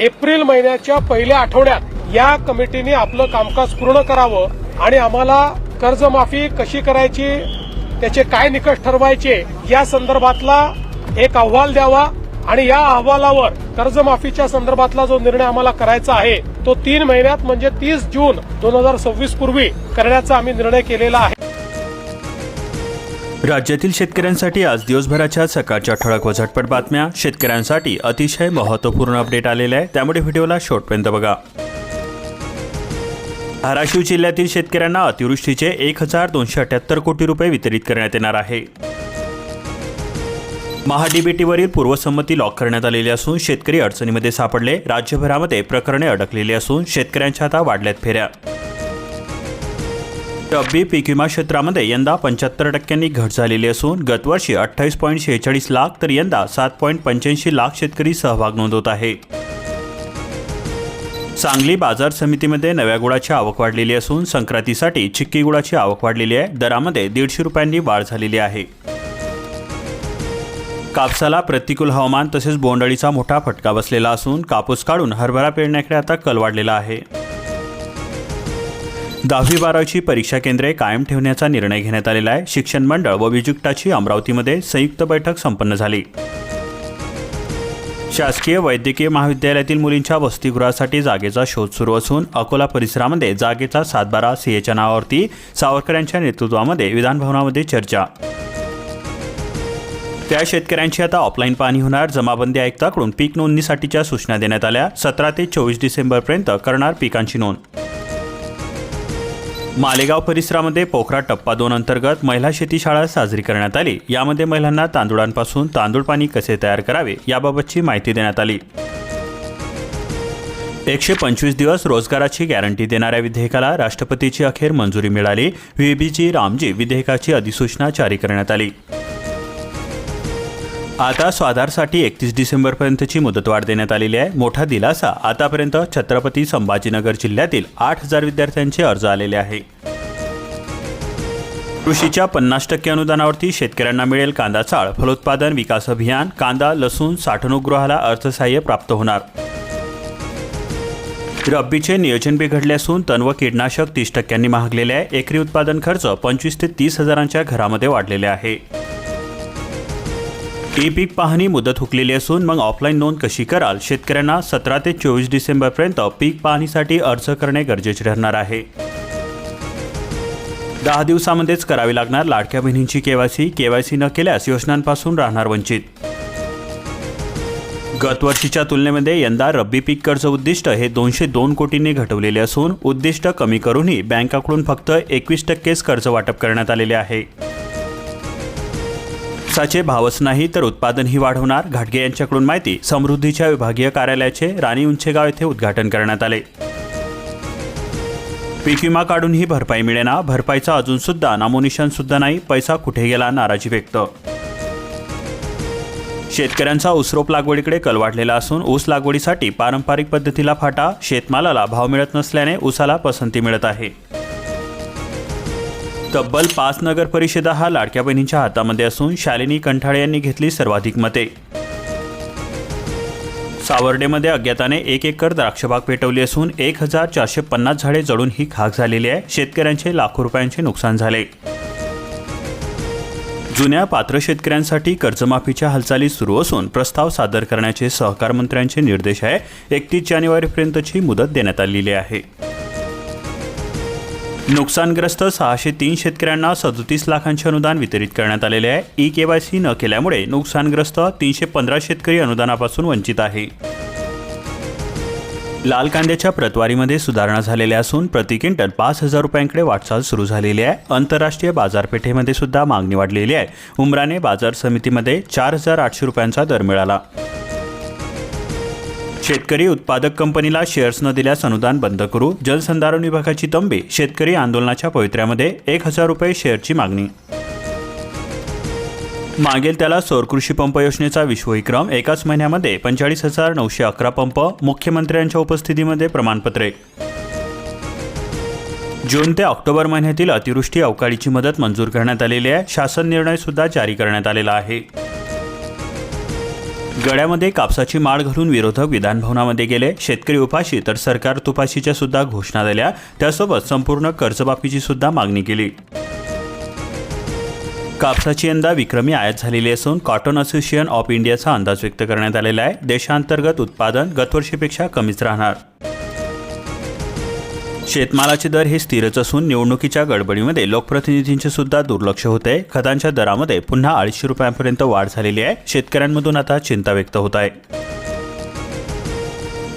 April महिन्याच्या पहिल्या आठवड्यात या कमिटीने आपलं कामकाज पूर्ण करावं आणि आम्हाला कर्जमाफी कशी करायची त्याचे काय निकष ठरवायचे या संदर्भातला एक अहवाल द्यावा आणि या अहवालावर कर्जमाफीच्या संदर्भातला जो निर्णय आम्हाला करायचा आहे तो तीन महिन्यात म्हणजे तीस जून दोन हजार सव्वीस पूर्वी करण्याचा आम्ही निर्णय केलेला आहे. राज्यातील शेतकऱ्यांसाठी आज दिवसभराच्या सकाळच्या ठळक व झटपट बातम्या शेतकऱ्यांसाठी अतिशय महत्त्वपूर्ण अपडेट आलेले आहे. त्यामुळे व्हिडिओला शेवटपर्यंत बघा. धाराशिव जिल्ह्यातील शेतकऱ्यांना अतिवृष्टीचे एक हजार दोनशे अठ्याहत्तर कोटी रुपये वितरित करण्यात येणार आहे. महाडीबीटीवरील पूर्वसंमती लॉक करण्यात आलेली असून शेतकरी अडचणीमध्ये सापडले. राज्यभरामध्ये प्रकरणे अडकलेली असून शेतकऱ्यांच्या आता वाढल्यात फेऱ्या. रब्बी पीक विमा क्षेत्रामध्ये यंदा पंच्याहत्तर टक्क्यांनी घट झालेली असून गतवर्षी अठ्ठावीस पॉईंट शेहेचाळीस लाख तर यंदा सात पॉईंट पंच्याऐंशी लाख शेतकरी सहभाग नोंदवत आहे. सांगली बाजार समितीमध्ये नव्या गुळाची आवक वाढलेली असून संक्रांतीसाठी चिक्की गुळाची आवक वाढलेली आहे. दरामध्ये दीडशे रुपयांनी वाढ झालेली आहे. कापसाला प्रतिकूल हवामान तसेच बोंडअळीचा मोठा फटका बसलेला असून कापूस काढून हरभरा पेरण्याकडे आता कल वाढलेला आहे. दहावी बारावीची परीक्षा केंद्रे कायम ठेवण्याचा निर्णय घेण्यात आलेला आहे. शिक्षण मंडळ व विजुक्ताची अमरावतीमध्ये संयुक्त बैठक संपन्न झाली. शासकीय वैद्यकीय महाविद्यालयातील मुलींच्या वसतिगृहासाठी जागेचा शोध सुरू असून अकोला परिसरामध्ये जागेचा सातबारा सीएच्या नावावरती सावरकर यांच्या नेतृत्वामध्ये विधानभवनामध्ये चर्चा. त्या शेतकऱ्यांची आता ऑफलाईन पाहणी होणार. जमाबंदी आयुक्ताकडून पीक नोंदणीसाठीच्या सूचना देण्यात आल्या. सतरा ते चोवीस डिसेंबरपर्यंत करणार पिकांची नोंद. मालेगाव परिसरामध्ये पोखरा टप्पा दोन अंतर्गत महिला शेती शाळा साजरी करण्यात आली. यामध्ये महिलांना तांदुळांपासून तांदूळ पाणी कसे तयार करावे याबाबतची माहिती देण्यात आली. एकशे पंचवीस दिवस रोजगाराची गॅरंटी देणाऱ्या विधेयकाला राष्ट्रपतीची अखेर मंजुरी मिळाली. व्हीबीजी रामजी विधेयकाची अधिसूचना जारी करण्यात आली. आता स्वाधारसाठी एकतीस डिसेंबरपर्यंतची मुदतवाढ देण्यात आलेली आहे. मोठा दिलासा आतापर्यंत छत्रपती संभाजीनगर जिल्ह्यातील आठ हजार विद्यार्थ्यांचे अर्ज आलेले आहे. कृषीच्या पन्नास टक्के अनुदानावरती शेतकऱ्यांना मिळेल कांदा चाळ. फलोत्पादन विकास अभियान कांदा लसूण साठवणूकगृहाला अर्थसहाय्य प्राप्त होणार. रब्बीचे नियोजन बिघडले असून तण व कीटनाशक तीस टक्क्यांनी महागलेले आहे. एकरी उत्पादन खर्च पंचवीस ते तीस हजारांच्या घरामध्ये वाढलेले आहे. ई पीक पाहणी मुदत हुकलेली असून मग ऑफलाईन नोंद कशी कराल? शेतकऱ्यांना सतरा ते चोवीस डिसेंबरपर्यंत पीक पाहणीसाठी अर्ज करणे गरजेचे ठरणार आहे. दहा दिवसामध्येच करावी लागणार लाडक्या बहिणींची केवायसी केवायसी न केल्यास योजनांपासून राहणार वंचित. गतवर्षीच्या तुलनेमध्ये यंदा रब्बी पीक कर्ज उद्दिष्ट हे दोनशे दोन कोटींनी घटवलेले असून उद्दिष्ट कमी करूनही बँकाकडून फक्त एकवीस टक्केच कर्ज वाटप करण्यात आलेले आहे. ऊसाचे भावच नाही तर उत्पादनही वाढवणार. घाटगे यांच्याकडून माहिती समृद्धीच्या विभागीय कार्यालयाचे राणी उंचेगाव येथे उद्घाटन करण्यात आले. पीक विमा काढूनही भरपाई मिळेना. भरपाईचा अजून सुद्धा नामोनिशान सुद्धा नाही. पैसा कुठे गेला नाराजी व्यक्त. शेतकऱ्यांचा ऊसरोप लागवडीकडे कल वाढलेला असून ऊस लागवडीसाठी पारंपरिक पद्धतीला फाटा शेतमालाला भाव मिळत नसल्याने ऊसाला पसंती मिळत आहे. तब्बल पाच नगर परिषदा हा लाडक्या बहिणींच्या हातामध्ये असून शालिनी कंठाळे यांनी घेतली सर्वाधिक मते. सावर्डेमध्ये अज्ञाताने एक एकर द्राक्षबाग पेटवली असून एक हजार चारशे पन्नास झाडे जळून ही खाक झालेली आहे. शेतकऱ्यांचे लाखो रुपयांचे नुकसान झाले. जुन्या पात्र शेतकऱ्यांसाठी कर्जमाफीच्या हालचाली सुरू असून प्रस्ताव सादर करण्याचे सहकार मंत्र्यांचे निर्देश आहे. एकतीस जानेवारीपर्यंतची मुदत देण्यात आलेली आहे. नुकसानग्रस्त सहाशे तीन शेतकऱ्यांना सदोतीस लाखांचे अनुदान वितरित करण्यात आलेले आहे. ई केवायसी न केल्यामुळे नुकसानग्रस्त तीनशे पंधरा शेतकरी अनुदानापासून वंचित आहे. लाल कांद्याच्या प्रतवारीमध्ये सुधारणा झालेल्या असून प्रति क्विंटल पाच हजार रुपयांकडे वाटचाल सुरू झालेली आहे. आंतरराष्ट्रीय बाजारपेठेमध्ये सुद्धा मागणी वाढलेली आहे. उमराने बाजार समितीमध्ये चार हजार आठशे रुपयांचा दर मिळाला शेतकरी उत्पादक कंपनीला शेअर्स न दिल्यास अनुदान बंद करू जलसंधारण विभागाची तंबी शेतकरी आंदोलनाच्या पवित्र्यामध्ये एक हजार रुपये शेअरची मागणी. मागेल त्याला सौर कृषी पंप योजनेचा विश्वविक्रम एकाच महिन्यामध्ये पंचेचाळीस हजार नऊशे अकरा पंप मुख्यमंत्र्यांच्या उपस्थितीमध्ये प्रमाणपत्रे. जून ते ऑक्टोबर महिन्यातील अतिवृष्टी अवकाळीची मदत मंजूर करण्यात आलेली आहे शासन निर्णय सुद्धा जारी करण्यात आलेला आहे. गळ्यामध्ये कापसाची माळ घालून विरोधक विधानभवनामध्ये गेले. शेतकरी उपाशी तर सरकार तुपाशीच्या सुद्धा घोषणा दिल्या. त्यासोबत संपूर्ण कर्जमाफीची सुद्धा मागणी केली. कापसाची यंदा विक्रमी आयात झालेली असून कॉटन असोसिएशन ऑफ इंडियाचा अंदाज व्यक्त करण्यात आलेला आहे. देशांतर्गत उत्पादन गतवर्षीपेक्षा कमीच राहणार. शेतमालाचे दर हे स्थिरच असून निवडणुकीच्या गडबडीमध्ये लोकप्रतिनिधींचे सुद्धा दुर्लक्ष होते खतांच्या दरामध्ये पुन्हा अडीचशे रुपयांपर्यंत वाढ झालेली आहे. शेतकऱ्यांमधून आता चिंता व्यक्त होत आहे.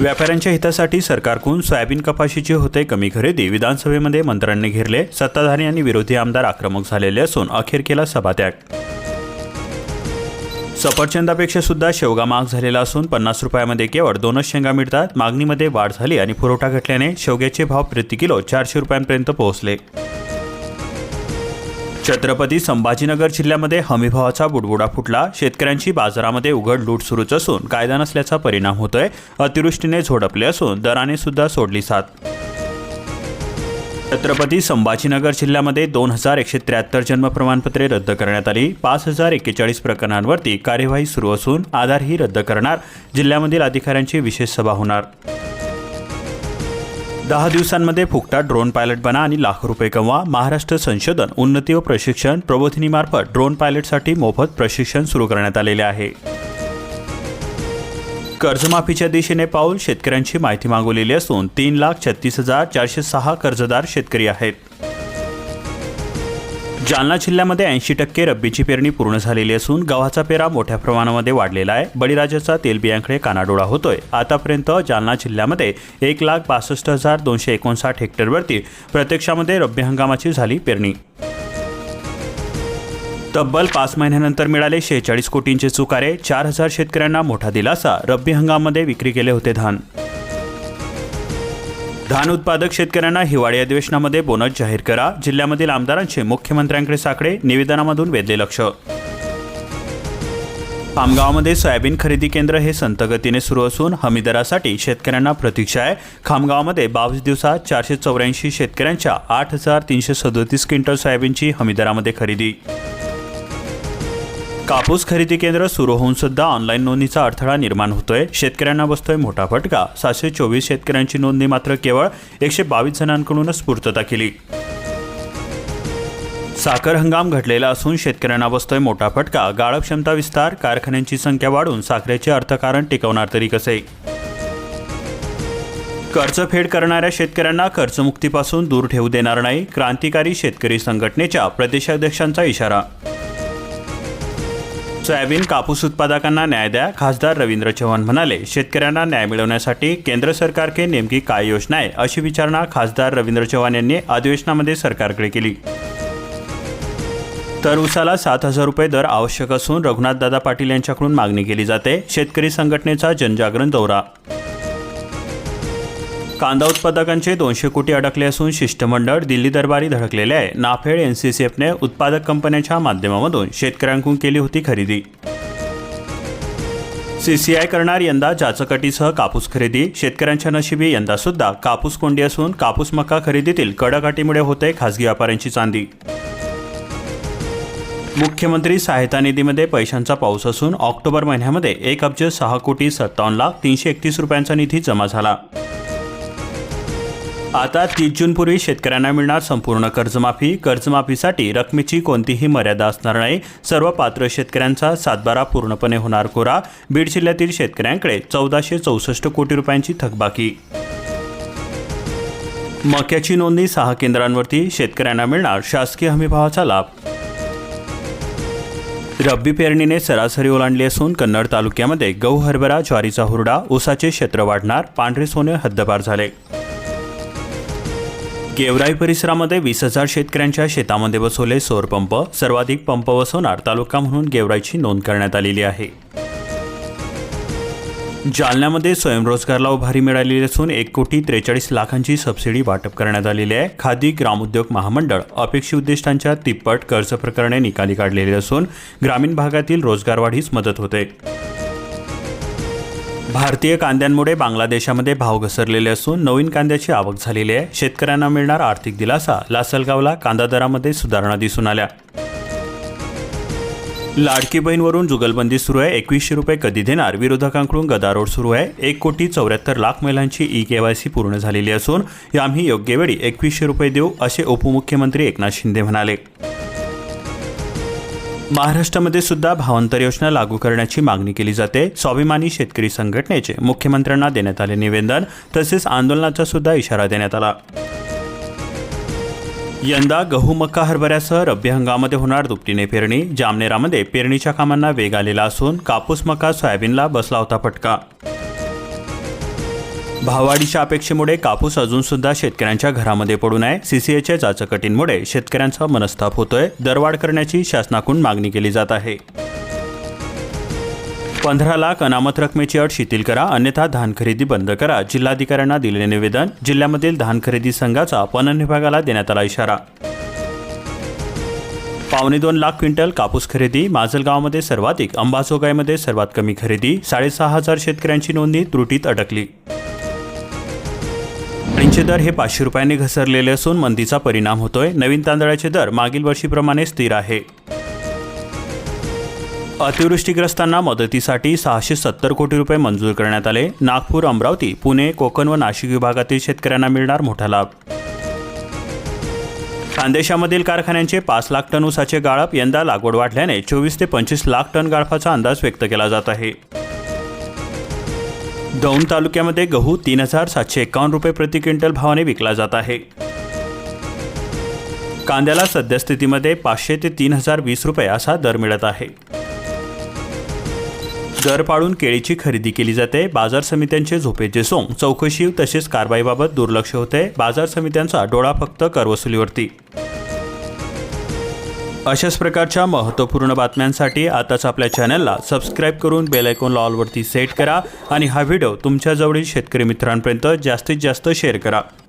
व्यापाऱ्यांच्या हितासाठी सरकारकडून सोयाबीन कपाशीची होते कमी खरेदी विधानसभेमध्ये मंत्र्यांनी घेरले. सत्ताधारी आणि विरोधी आमदार आक्रमक झालेले असून अखेर केला सभात्याग. सफरचंदापेक्षा सुद्धा शेवगा महाग झालेला असून पन्नास रुपयामध्ये केवळ दोनच शेंगा मिळतात. मागणीमध्ये वाढ झाली आणि पुरवठा घटल्याने शेवग्याचे भाव प्रति किलो चारशे रुपयांपर्यंत पोहोचले. छत्रपती संभाजीनगर जिल्ह्यामध्ये हमीभावाचा बुडबुडा फुटला. शेतकऱ्यांची बाजारामध्ये उघड लूट सुरूच असून कायदा नसल्याचा परिणाम होतोय. अतिवृष्टीने झोडपले असून दराने सुद्धा सोडली साथ. छत्रपती संभाजीनगर जिल्ह्यामध्ये दोन हजार एकशे त्र्याहत्तर जन्म प्रमाणपत्रे रद्द करण्यात आली. पाच हजार एक्केचाळीस प्रकरणांवरती कार्यवाही सुरू असून आधारही रद्द करणार. जिल्ह्यामधील अधिकाऱ्यांची विशेष सभा होणार. दहा दिवसांमध्ये फुकटा ड्रोन पायलट बना आणि लाख रुपये कमवा. महाराष्ट्र संशोधन उन्नती व प्रशिक्षण प्रबोधिनीमार्फत ड्रोन पायलटसाठी मोफत प्रशिक्षण सुरू करण्यात आलेले आहे. कर्जमाफीच्या दिशेने पाऊल शेतकऱ्यांची माहिती मागवलेली असून तीन लाख छत्तीस हजार चारशे सहा कर्जदार शेतकरी आहेत. जालना जिल्ह्यामध्ये ऐंशी टक्के रब्बीची पेरणी पूर्ण झालेली असून गव्हाचा पेरा मोठ्या प्रमाणामध्ये वाढलेला आहे. बळीराजाचा तेलबियांकडे कानाडोळा होतोय. आतापर्यंत जालना जिल्ह्यामध्ये एक लाख बासष्ट हजार दोनशे एकोणसाठ हेक्टरवरती प्रत्यक्षामध्ये रब्बी हंगामाची झाली पेरणी. तब्बल पाच महिन्यानंतर मिळाले शेहेचाळीस कोटींचे चुकारे चार हजार शेतकऱ्यांना मोठा दिलासा रब्बी हंगामामध्ये विक्री केले होते धान. धान उत्पादक शेतकऱ्यांना हिवाळी अधिवेशनामध्ये बोनस जाहीर करा जिल्ह्यामधील आमदारांचे मुख्यमंत्र्यांकडे साकडे निवेदनामधून वेधले लक्ष. खामगावमध्ये सोयाबीन खरेदी केंद्र हे संतगतीने सुरू असून हमीदरासाठी शेतकऱ्यांना प्रतीक्षा आहे. खामगावमध्ये बावीस दिवसात चारशे चौऱ्याऐंशी शेतकऱ्यांच्या आठ हजार तीनशे सदोतीस क्विंटल सोयाबीनची हमीदरामध्ये खरेदी. कापूस खरेदी केंद्र सुरू होऊन सुद्धा ऑनलाईन नोंदणीचा अडथळा निर्माण होतोय. शेतकऱ्यांना बसतोय मोठा फटका. सातशे चोवीस शेतकऱ्यांची नोंदणी मात्र केवळ एकशे बावीस जणांकडूनच पूर्तता केली. साखर हंगाम घडलेला असून शेतकऱ्यांना बसतोय मोठा फटका. गाळप क्षमता विस्तार कारखान्यांची संख्या वाढून साखरेचे अर्थकारण टिकवणार तरी कसे? कर्जफेड करणाऱ्या शेतकऱ्यांना कर्जमुक्तीपासून दूर ठेवू देणार नाही. क्रांतिकारी शेतकरी संघटनेच्या प्रदेशाध्यक्षांचा इशारा सोयाबीन कापूस उत्पादकांना न्याय द्या खासदार रवींद्र चव्हाण म्हणाले शेतकऱ्यांना न्याय मिळवण्यासाठी केंद्र सरकारके नेमकी काय योजना आहे अशी विचारणा खासदार रवींद्र चव्हाण यांनी अधिवेशनामध्ये सरकारकडे केली. तर उसाला सात हजार रुपये दर आवश्यक असून रघुनाथदादा पाटील यांच्याकडून मागणी केली जाते शेतकरी संघटनेचा जनजागरण दौरा. कांदा उत्पादकांचे दोनशे कोटी अडकले असून शिष्टमंडळ दिल्ली दरबारी धडकलेले आहे. नाफेड एनसीसीएफने उत्पादक कंपन्यांच्या माध्यमामधून शेतकऱ्यांकडून केली होती खरेदी. सीसीआय करणार यंदा जाचकटीसह कापूस खरेदी. शेतकऱ्यांच्या नशिबी यंदा सुद्धा कापूस कोंडी असून कापूस मका खरेदीतील कडकाटीमुळे होते खासगी व्यापाऱ्यांची चांदी. मुख्यमंत्री सहायता निधीमध्ये पैशांचा पाऊस असून ऑक्टोबर महिन्यामध्ये एक अब्ज सहा कोटी सत्तावन्न लाख तीनशे एकतीस रुपयांचा निधी जमा झाला. आता तीस जूनपूर्वी शेतकऱ्यांना मिळणार संपूर्ण कर्जमाफी. कर्जमाफीसाठी रकमेची कोणतीही मर्यादा असणार नाही. सर्व पात्र शेतकऱ्यांचा सातबारा पूर्णपणे होणार कोरा. बीड जिल्ह्यातील शेतकऱ्यांकडे चौदाशे चौसष्ट कोटी रुपयांची थकबाकी. मक्याची नोंदणी सहा केंद्रांवरती शेतकऱ्यांना मिळणार शासकीय हमीभावाचा लाभ. रब्बी पेरणीने सरासरी ओलांडली असून कन्नड तालुक्यामध्ये गहू हरभरा ज्वारीचा हुरडा ऊसाचे क्षेत्र वाढणार. पांढरे सोने हद्दपार झाले. गेवराई परिसरामध्ये वीस हजार शेतकऱ्यांच्या शेतामध्ये बसवले सौर पंप. सर्वाधिक पंप बसवणार तालुका म्हणून गेवराईची नोंद करण्यात आलेली आहे. जालन्यामध्ये स्वयंरोजगारला उभारी मिळालेली असून एक कोटी त्रेचाळीस लाखांची सबसिडी वाटप करण्यात आलेली आहे. खादी ग्रामोद्योग महामंडळ अपेक्षित उद्दिष्टांच्या तिप्पट कर्ज प्रकरणे निकाली काढलेली असून ग्रामीण भागातील रोजगार वाढीस मदत होते. भारतीय कांद्यांमुळे बांगलादेशामध्ये भाव घसरलेले असून नवीन कांद्याची आवक झालेली आहे. शेतकऱ्यांना मिळणार आर्थिक दिलासा. लासलगावला कांदा दरामध्ये सुधारणा दिसून आल्या. लाडकी बहीणवरून जुगलबंदी सुरू आहे. एकवीसशे रुपये कधी देणार? विरोधकांकडून गदारोळ सुरू आहे. एक कोटी चौऱ्याहत्तर लाख महिलांची ई केवायसी पूर्ण झालेली असून आम्ही योग्य वेळी एकवीसशे रुपये देऊ असे उपमुख्यमंत्री एकनाथ शिंदे म्हणाले. महाराष्ट्रामध्ये सुद्धा भावांतर योजना लागू करण्याची मागणी केली जाते. स्वाभिमानी शेतकरी संघटनेचे मुख्यमंत्र्यांना देण्यात आले निवेदन तसेच आंदोलनाचा सुद्धा इशारा देण्यात आला. यंदा गहू मका हरभऱ्यासह रब्बी हंगामामध्ये होणार दुपटीने पेरणी. जामनेरामध्ये पेरणीच्या कामांना वेग आलेला असून कापूस मका सोयाबीनला बसला होता फटका. भाववाढीच्या अपेक्षेमुळे कापूस अजून सुद्धा शेतकऱ्यांच्या घरामध्ये पडून आहे. सीसीएच्या जाचकटींमुळे शेतकऱ्यांचा मनस्ताप होतोय. दरवाढ करण्याची शासनाकडून मागणी केली जात आहे. पंधरा लाख अनामत रकमेची अट शिथिल करा. अन्यथा धान खरेदी बंद करा. जिल्हाधिकाऱ्यांना दिलेले निवेदन जिल्ह्यामधील धान खरेदी संघाचा पणन विभागाला देण्यात आला इशारा. पावणे दोन लाख क्विंटल कापूस खरेदी माजलगावमध्ये सर्वाधिक अंबाजोगाईमध्ये सर्वात कमी खरेदी साडेसहा हजार शेतकऱ्यांची नोंदणी त्रुटीत अडकली. डाळींचे दर हे पाचशे रुपयांनी घसरलेले असून मंदीचा परिणाम होतोय. नवीन तांदळाचे दर मागील वर्षीप्रमाणे स्थिर आहे. अतिवृष्टीग्रस्तांना मदतीसाठी सहाशे सत्तर कोटी रुपये मंजूर करण्यात आले. नागपूर अमरावती पुणे कोकण व नाशिक विभागातील शेतकऱ्यांना मिळणार मोठा लाभ. खानदेशामधील कारखान्यांचे पाच लाख टन ऊसाचे गाळप यंदा लागवड वाढल्याने चोवीस ते पंचवीस लाख टन गाळपाचा अंदाज व्यक्त केला जात आहे. दौंड तालुक्यामध्ये गहू तीन हजार सातशे एकावन्न रुपये प्रति क्विंटल भावाने विकला जात आहे. कांद्याला सद्यस्थितीमध्ये पाचशे ते तीन हजार वीस रुपये असा दर मिळत आहे. दर पाळून केळीची खरेदी केली जाते. बाजार समित्यांचे झोपेचे सोंग चौकशी तसेच कारवाईबाबत दुर्लक्ष होते. बाजार समित्यांचा डोळा फक्त करवसुलीवरती. अशाच प्रकारच्या महत्त्वपूर्ण बातम्यांसाठी आताच आपल्या चॅनलला सबस्क्राईब करून बेलायकोन लॉलवरती ऑलवरती सेट करा आणि हा व्हिडिओ तुमच्याजवळील शेतकरी मित्रांपर्यंत जास्तीत जास्त शेअर करा.